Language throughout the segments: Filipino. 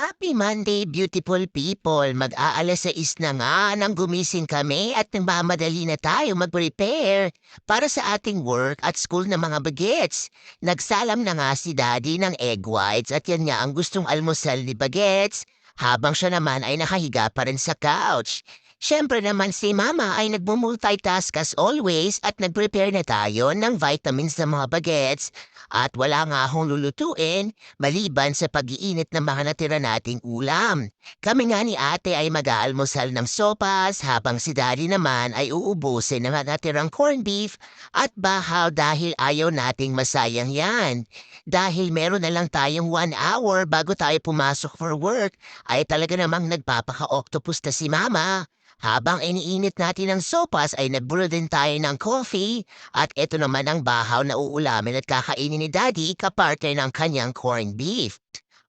Happy Monday, beautiful people! Mag-aalas sa na nga nang gumising kami at nagmamadali na tayo mag-prepare para sa ating work at school na mga bagets. Nagsalam na nga si Daddy ng egg whites at yan nga ang gustong almusal ni Bagets habang siya naman ay nakahiga pa rin sa couch. Siyempre naman si Mama ay nagmumultitask as always at nag-prepare na tayo ng vitamins ng mga bagets at wala nga akong lulutuin maliban sa pag-iinit ng mga natira nating ulam. Kami nga ni ate ay mag-aalmusal ng sopas habang si daddy naman ay uubusin ng natirang corned beef at bahaw dahil ayaw nating masayang yan. Dahil meron na lang tayong one hour bago tayo pumasok for work ay talaga namang nagpapaka-octopus na si mama. Habang iniinit natin ang sopas ay nagburo din tayo ng coffee at ito naman ang bahaw na uulamin at kakainin ni Daddy kaparte ng kanyang corned beef.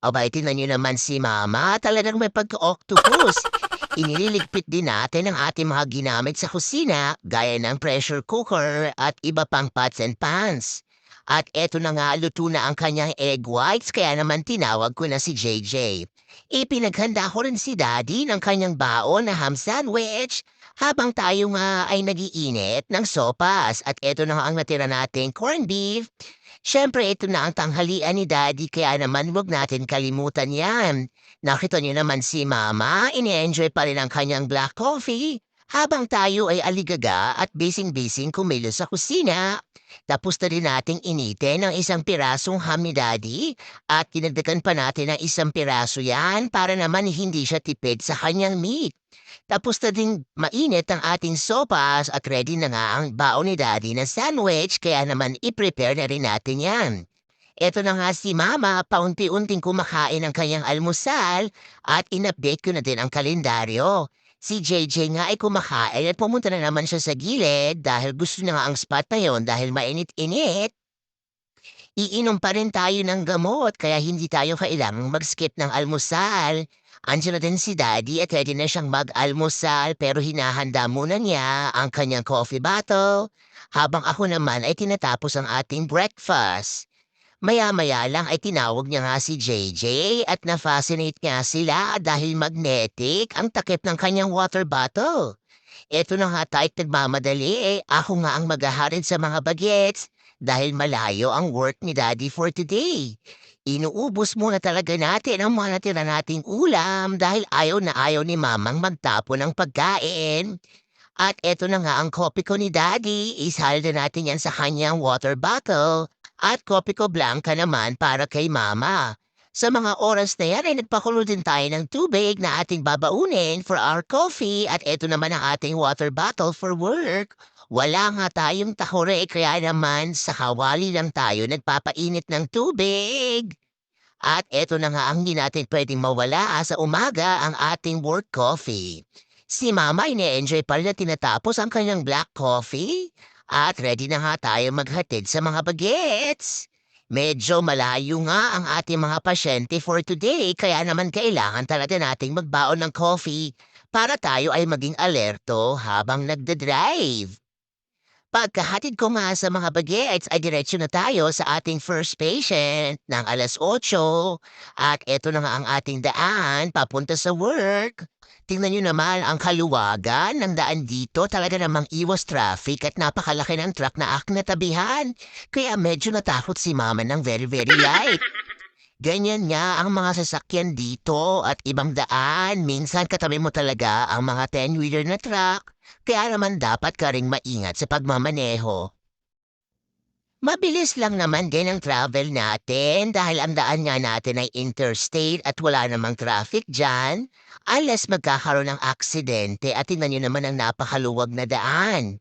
Abay, tinan niyo naman si Mama, talagang may pagka-octopus. Inililigpit din natin ang ating mga ginamit sa kusina gaya ng pressure cooker at iba pang pots and pans. At eto na nga, luto na ang kanyang egg whites kaya naman tinawag ko na si JJ. Ipinaghanda ko rin si Daddy ng kanyang baon na ham sandwich habang tayo nga ay nagiinit ng sopas at eto na ang natira nating corned beef. Siyempre, ito na ang tanghalian ni Daddy kaya naman wag natin kalimutan yan. Nakita niyo naman si Mama, ini-enjoy pa rin ang kanyang black coffee habang tayo ay aligaga at bising-bising kumilos sa kusina. Tapos na rin nating initin ng isang pirasong ham ni Daddy at kinagdagan pa natin ng isang piraso yan para naman hindi siya tipid sa kanyang meat. Tapos na din mainit ang ating sopas at ready na nga ang baon ni Daddy na sandwich kaya naman i-prepare na rin natin yan. Eto na nga si Mama, paunti-unting kumakain ng kanyang almusal at in-update ko na din ang kalendaryo. Si JJ nga ay kumakain at pumunta na naman siya sa gilid dahil gusto na nga ang spot na yon dahil mainit-init. Iinom pa rin tayo ng gamot kaya hindi tayo kailangang mag-skip ng almusal. Andiyan na din si Daddy at ready na siyang mag-almusal pero hinahanda muna niya ang kanyang coffee bottle habang ako naman ay tinatapos ang ating breakfast. Maya-maya lang ay tinawag niya nga si JJ at na-fascinate nga sila dahil magnetic ang takip ng kanyang water bottle. Ito na nga tayo't nagmamadali eh. Ako nga ang maghaharid sa mga bagets dahil malayo ang work ni Daddy for today. Inuubos muna talaga natin ang mga natira nating ulam dahil ayaw na ayaw ni Mamang magtapo ng pagkain. At eto na nga ang kopi ko ni Daddy, isalda natin yan sa kanyang water bottle at kopi ko blanca naman para kay Mama. Sa mga oras na yan ay nagpakulo din tayo ng tubig na ating babaunin for our coffee at eto naman ang ating water bottle for work. Wala nga tayong tahore kaya naman sa kawali lang tayo nagpapainit ng tubig. At eto na nga ang hindi natin pwedeng mawala sa umaga ang ating work coffee. Si Mama ine-enjoy pa rin na tinatapos ang kanyang black coffee at ready na nga tayo maghatid sa mga bagets. Medyo malayo nga ang ating mga pasyente for today kaya naman kailangan talaga nating magbaon ng coffee para tayo ay maging alerto habang nagda-drive. Pagkahatid ko nga sa mga bagets ay diretso na tayo sa ating first patient ng alas 8 at eto na nga ang ating daan papunta sa work. Tingnan nyo naman ang kaluwagan ng daan dito. Talaga namang iwas traffic at napakalaki ng truck na ak natabihan. Kaya medyo natakot si mama ng very very light. Ganyan nga ang mga sasakyan dito at ibang daan. Minsan katabi mo talaga ang mga 10-wheeler na truck. Kaya naman dapat ka ring maingat sa pagmamaneho. Mabilis lang naman din ang travel natin dahil ang daan nga natin ay interstate at wala namang traffic dyan. Unless magkakaroon ng aksidente at tingnan nyo naman ang napakaluwag na daan.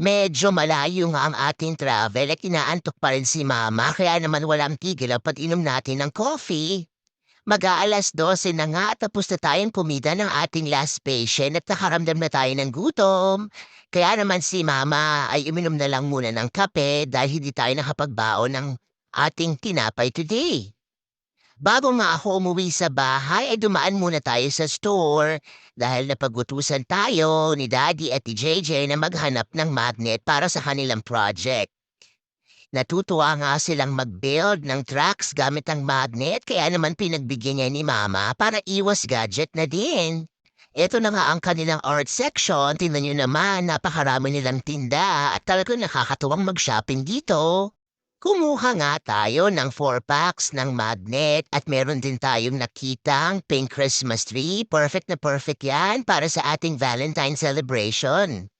Medyo malayo nga ang ating travel at inaantok pa rin si Mama kaya naman walang tigil ang pag-inom natin ng coffee. Mag-aalas 12 na nga tapos na tayong kumida ng ating last patient at nakaramdam na tayo ng gutom. Kaya naman si Mama ay uminom na lang muna ng kape dahil hindi tayo nakapagbaon ng ating tinapay today. Bago nga ako umuwi sa bahay ay dumaan muna tayo sa store dahil napagutusan tayo ni Daddy at ni JJ na maghanap ng magnet para sa kanilang project. Natutuwa nga silang mag-build ng trucks gamit ang magnet kaya naman pinagbigyan niya ni Mama para iwas gadget na din. Ito na nga ang kanilang art section. Tingnan nyo naman, napakarami nilang tinda at talagang nakakatuwang mag-shopping dito. Kumuha nga tayo ng 4 packs ng magnet at meron din tayong nakitang pink Christmas tree. Perfect na perfect yan para sa ating Valentine celebration.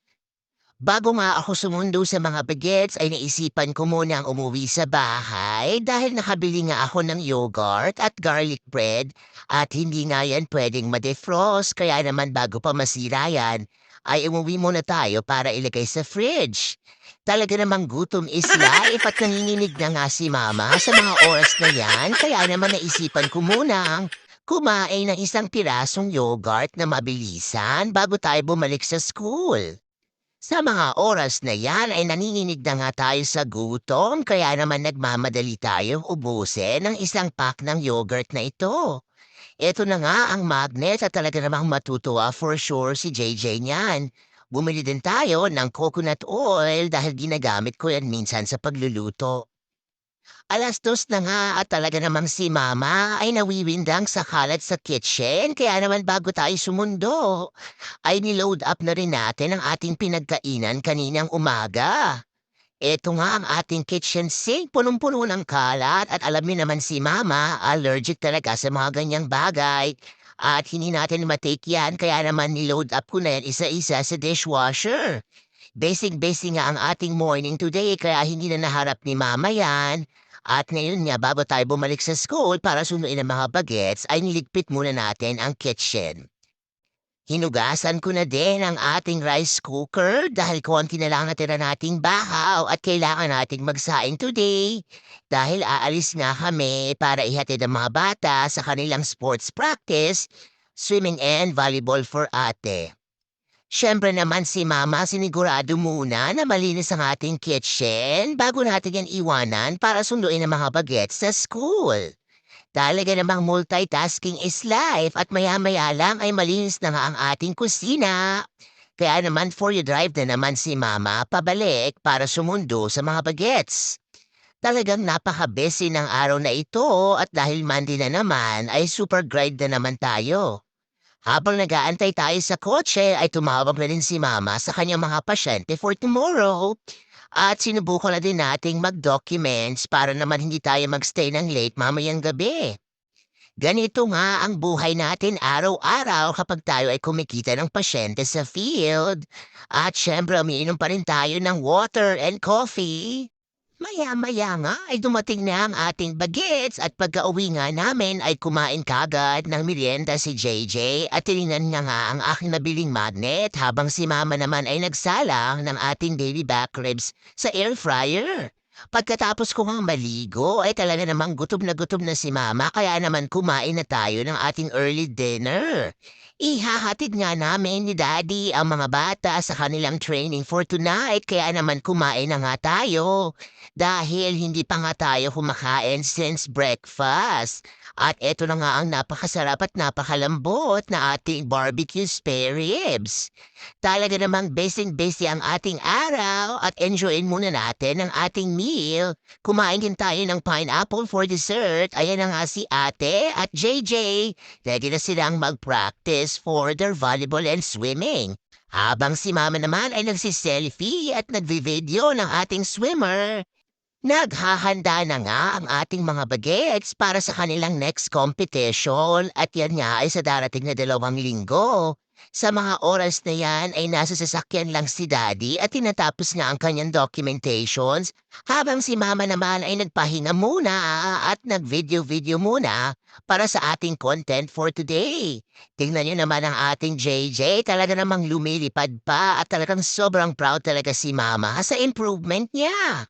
Bago nga ako sumundo sa mga bagets ay naisipan ko munang umuwi sa bahay dahil nakabili nga ako ng yogurt at garlic bread at hindi nga yan pwedeng ma-defrost kaya naman bago pa masira yan ay umuwi muna tayo para ilagay sa fridge. Talaga namang gutom is life at nanginginig na nga si mama sa mga oras na yan kaya naman naisipan ko munang kumain ng isang pirasong yogurt na mabilisan bago tayo bumalik sa school. Sa mga oras na yan ay nanginginig na nga tayo sa gutom kaya naman nagmamadali tayong ubusin ng isang pack ng yogurt na ito. Ito na nga ang magnet at talaga namang matutuwa for sure si JJ niyan. Bumili din tayo ng coconut oil dahil ginagamit ko yan minsan sa pagluluto. Alas dos na nga at talaga namang si mama ay nawiwindang sa kalat sa kitchen kaya naman bago tayo sumundo ay niload up na rin natin ang ating pinagkainan kaninang umaga. Ito nga ang ating kitchen sink, punong-puno ng kalat at alam niyo naman si mama, allergic talaga sa mga ganyang bagay. At hindi natin matake yan kaya naman niload up ko na yan isa-isa sa dishwasher. Basic-basic nga ang ating morning today kaya hindi na naharap ni mama yan. At ngayon nga bago tayo bumalik sa school para sunduin ang mga bagets ay niligpit muna natin ang kitchen. Hinugasan ko na din ang ating rice cooker dahil konti na lang natira nating bahaw at kailangan nating magsaing today. Dahil aalis nga kami para ihatid ang mga bata sa kanilang sports practice, swimming and volleyball for ate. Siyempre naman si Mama sinigurado muna na malinis ang ating kitchen bago natin yan iwanan para sunduin ang mga bagets sa school. Talaga namang multitasking is life at maya-maya lang ay malinis na nga ang ating kusina. Kaya naman for you drive na naman si Mama pabalik para sumundo sa mga bagets. Talagang napaka-busy ng araw na ito at dahil Monday na naman ay super grind na naman tayo. Habang nag-aantay tayo sa kotse ay tumawag na din si Mama sa kanyang mga pasyente for tomorrow. At sinubukan na din nating mag-documents para naman hindi tayo magstay ng late mamayang gabi. Ganito nga ang buhay natin araw-araw kapag tayo ay kumikita ng pasyente sa field. At syempre, umiinom pa rin tayo ng water and coffee. Maya-maya nga ay dumating na ang ating bagets at pagka-uwi nga namin ay kumain kagad ng merienda si JJ at tinignan niya nga ang aking nabiling magnet habang si mama naman ay nagsalang ng ating daily back ribs sa air fryer. Pagkatapos ko nga maligo ay talaga namang gutom na gutom na si mama kaya naman kumain na tayo ng ating early dinner. Ihahatid nga namin ni Daddy ang mga bata sa kanilang training for tonight kaya naman kumain na nga tayo. Dahil hindi pa nga tayo kumakain since breakfast. At eto na nga ang napakasarap at napakalambot na ating barbecue spare ribs. Talaga namang basing-basi ang ating araw at enjoyin muna natin ang ating meal. Kumain din tayo ng pineapple for dessert. Ayan na nga si ate at JJ. Ready na silang mag-practice for their volleyball and swimming. Habang si mama naman ay nagsiselfie at nagvi-video ng ating swimmer. Naghahanda na nga ang ating mga bagets para sa kanilang next competition at yan nga ay sa darating na dalawang linggo. Sa mga oras na yan ay nasa sasakyan lang si Daddy at tinatapos nga ang kanyang documentations habang si Mama naman ay nagpahinga muna at nag-video-video muna para sa ating content for today. Tingnan nyo naman ang ating JJ, talaga namang lumilipad pa at talagang sobrang proud talaga si Mama sa improvement niya.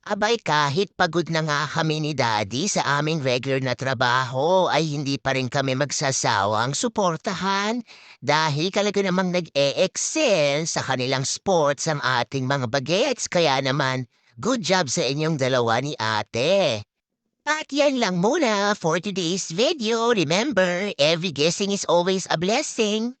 Abay kahit pagod na nga kami ni Daddy sa aming regular na trabaho ay hindi pa rin kami magsasawang suportahan dahil talaga namang nag-e-excel sa kanilang sports ang ating mga bagets kaya naman good job sa inyong dalawa ni ate. At yan lang muna for today's video. Remember, every guessing is always a blessing.